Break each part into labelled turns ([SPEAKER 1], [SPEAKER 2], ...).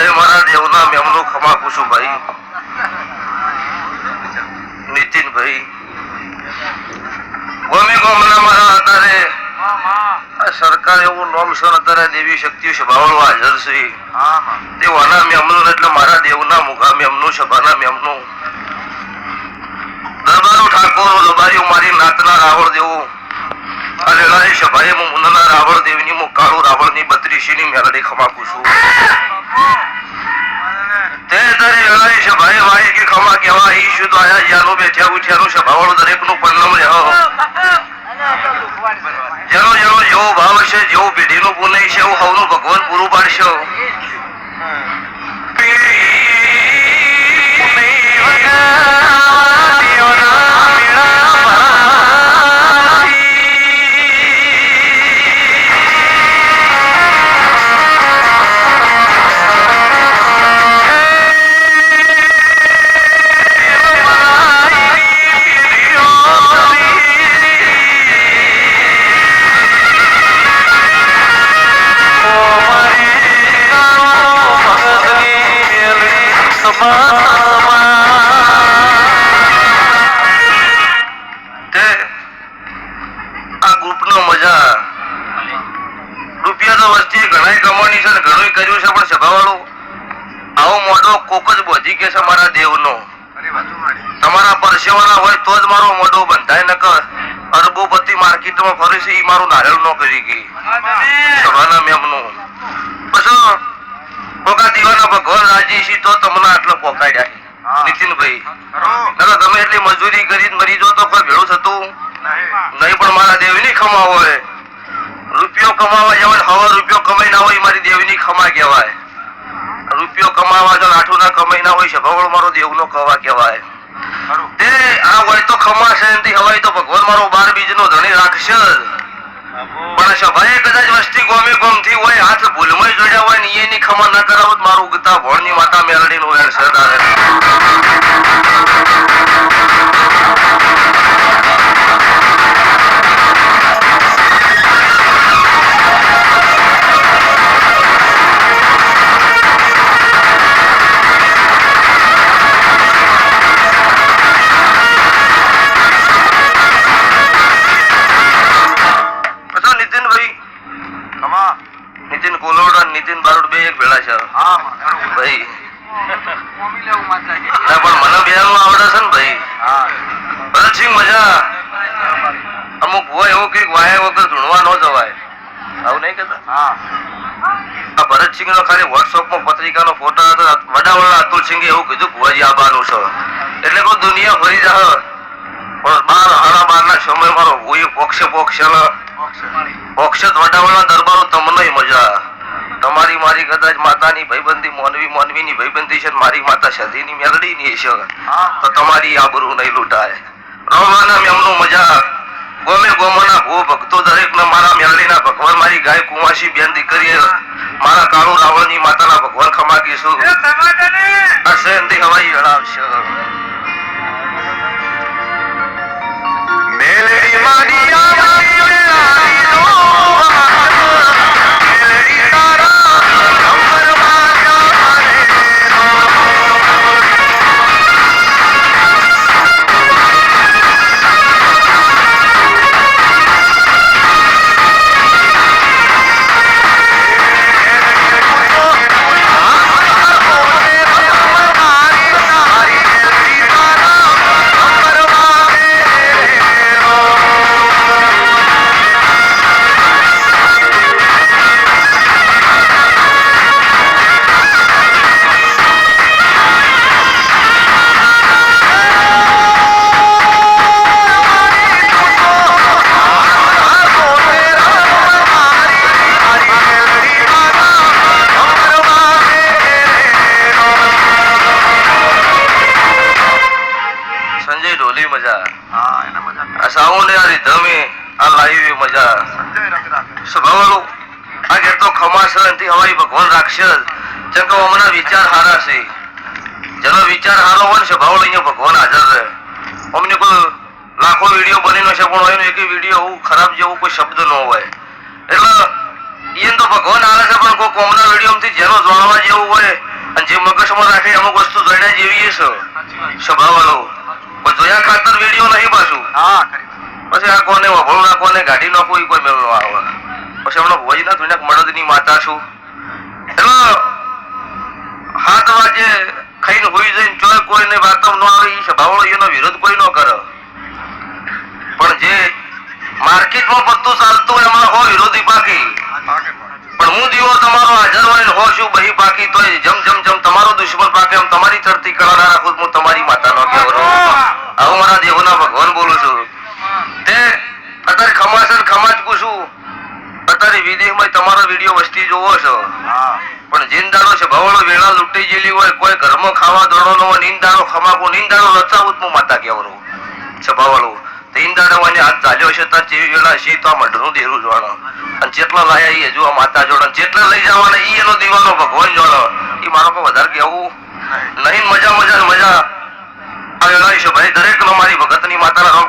[SPEAKER 1] સભાએ મારા દેવના મેમનું ખમા પૂછું ભાઈ. નીતિનભાઈ. ગોમી ગોમના મારા અત્યારે સરકાર એવું નોમ છે અત્યારે દેવી શક્તિઓ સભાવાળો હાજર છે. દેવાના મેમનું એટલે મારા દેવના મુખા મેમનું, સભાના મેમનું. દરબારો ઠાકોર, દબારીઓ મારી નાતના રાવણ દેવું. અને રાય સભાએ હું મુન્નના રાવણ દેવની હું કાળુ ખમાકું છું તારી લડાઈ સભાએ વાય કે ખમા કેવા ઈ શુદ્ધ આયા જ્યાંનો બેઠ્યા ઉઠ્યાનું સભાવાળું દરેકનું પરિણામ રહ્યો. જેનો જેનો જેવો ભાવ છે, જેવું પેઢીનું પુનઃ છે, એવું હવનું ભગવાન પૂરું પાડશે. આ ગ્રુપનો મજા રૂપિયા તો વસ્તી ઘણાય કમાણી છે ઘણું કર્યું છે પણ સભાવાળો આવો મોટો કોક જ બોધી કે છે મારા દેવનો. તમારા પરસેવાના હોય તો જ મારો મોઢો બંધાય ન કર અરબોપતિ માર્કેટમાં ફરી છે એ મારું નારિયેળ નો કરી ગઈ. સભાના મેમનું. પછી પોકા દીવાના ભગવાન રાજી છે તો તમને આટલો પોકાડ્યા. નીતિનભાઈ. નકર તમે એટલી મજૂરી કરી મરી જો તો કોઈ ભેળું થતું? નહીં. પણ મારા દેવની ખમા હોય. રૂપિયો કમાવા જવાય હવે રૂપિયો કમાઈ ના હોય મારી દેવની ખમા કહેવાય. રૂપિયો કમાવા જો આઠું ના કમાઈ ના હોય છે ભગવાન મારો દેવનો કવા કહેવાય. તે આ હોય તો ખમા છે હવાય તો ભગવાન મારો બાર બીજનો ધણી રાખશે સભાએ કદાચ વસ્તી ગોમે ગોમથી હોય, હાથ ભૂલમાં જોડ્યા હોય ને એની ખમા ના કરાવો મારું ઉગતા ભોળની માતા મેલડીનું વેણ સરદાર કહેતા?
[SPEAKER 2] હા.
[SPEAKER 1] આ ભરતસિંહ નો ખાલી વોટ્સઅપમાં પત્રિકાનો ફોટો હતો. વડાવડા અતુલ સિંઘે એવું કીધું ભુવાજી આવવાનું છે. એટલે કોઈ દુનિયા ફરી જા પણ બાર હાડા બાર ના સમય મારો ભૂઈ પોક્ષે પોક્ષે પોક્ષે વડા વડા દરબારો તમને મજા. તમારી મારી કદાચ માતાની ભાઈબંધી મોનવી મોનવીની ભાઈબંધી છે મારી માતા સધીની મેલડી ની છે તો તમારી આબરૂ નહીં લૂંટાય. રમવાના એમનું મજા. ગોમે ગોમોના ભૂ ભક્તો દરેક મારા મેલડીના ભગવાન મારી ગાય કુંવાસી બેન દીકરીએ મારા કાળુ રાવણની માતાના ભગવાન
[SPEAKER 2] સમાધાને
[SPEAKER 1] અસેન્દી હવાઈ જણાવશે
[SPEAKER 2] મેલડી મારી એને મજા
[SPEAKER 1] આ લાઈવ મજા સ્વભાવવાળું આ તો ખમાશ નથી હવાઈ ભગવાન રાખશે જ. કે હમણાં વિચાર હારા છે. જેનો વિચાર હારો હોય ને સ્વભાવ અહીંયા ભગવાન હાજર રહે. અમને કોઈ લાખો વીડિયો બનીનો છે, પણ હોય એક વીડિયો એવું ખરાબ જેવું કોઈ શબ્દ ન હોય. એટલે એને તો ભગવાન હારે છે, પણ કોઈ કોમના વિડીયોમાંથી જેનો જાણવા જેવું હોય અને જે મગજમાં રાખે અમુક વસ્તુ જોડ્યા જેવી છે. સ્વભાવવાળો. પણ જોયા ખાતર વીડિયો નહીં પાછું.
[SPEAKER 2] હા
[SPEAKER 1] પછી આ કોને વભળું ના કોને ગાડી નો કોઈ કોઈ મેળો આવે. પછી હમણાં ભોજી ના ધુણ્યા મળદની માતા છું. એટલે હાથ વાગે ખાઈને હોઈ જઈને ચોય કોઈને વાતમ ન આવે એ સ્વભાવનો એનો વિરોધ કોઈ ન કરે. પણ જે માર્કેટમાં બધું ચાલતું હોય એમાં હો વિરોધી પણ હું દીવો તમારો છું. તે અત્યારે ખમાસર ખમાજ પૂછું. અત્યારે વિદેશમાં તમારો વીડિયો વસ્તી જોવો છો. પણ જીંદાડો છે, ભવળો વેળા લૂંટી ગયેલી હોય, કોઈ ઘરમાં ખાવા દોડો નો નીંદાડો ખમાકુ, નીંદાડો રચાવું હું માતા કેવરો છે ભવળું. નીંદાડો હોય ને હાથ ચાલ્યો છે ત્યાં ચેવી વેળા છે તો મઢનું દેરું જોવાનો. અને જેટલા લાયા એ હજુ માતા જોડો. જેટલા લઈ જવાના એ એનો દીવાનો ભગવાન જોડો. એ મારો કોઈ વધારે કેવું? નહીં, મજા મજા ને મજા. નો નામ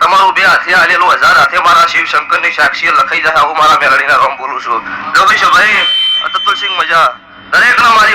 [SPEAKER 1] તમારું બે હાથે આલેલું હજાર હાથે મારા શિવની સાક્ષી લખાઈ જાય આવું મારા મેલડીના રામ બોલું છું. જો ભાઈ અતુલસિંહ મજા. દરેક નો મારી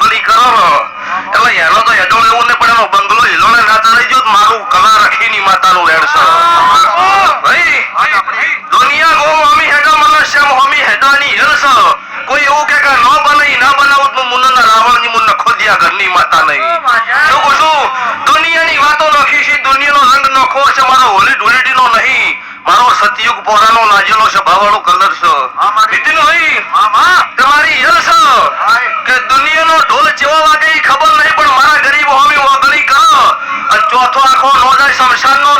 [SPEAKER 1] હોમી કરો ને એટલે એનો તો હેડો એવું ને પણ બંગલો હિલો ને ના ચડાઈ ગયો મારું કલા રખીની માતાનું રેડ ભાઈ, દુનિયા ગો હોમી હેડા, મને શ્યામ હેડા ની હિલ કોઈ એવું કે ન બનાવી, ના બનાવું તો મુન્નના રાવણની મુન્ન ખોદિયા ઘરની માતા નહીં. શું કહું છું? દુનિયાની વાતો નખી છે, દુનિયાનો રંગ નખો છે, મારો હોલી ધૂળેટીનો નહીં. મારો સતયુગ પોતાનો નાજેલો છે ભાવાળો કલર છે. નીતિનભાઈ તમારી હિલ છે. કે દુનિયાનો ઢોલ જેવો વાગે ખબર નહીં પણ મારા ગરીબ હોમી વગડી કરો. ચોથો આખો નો જાય શમશાનનો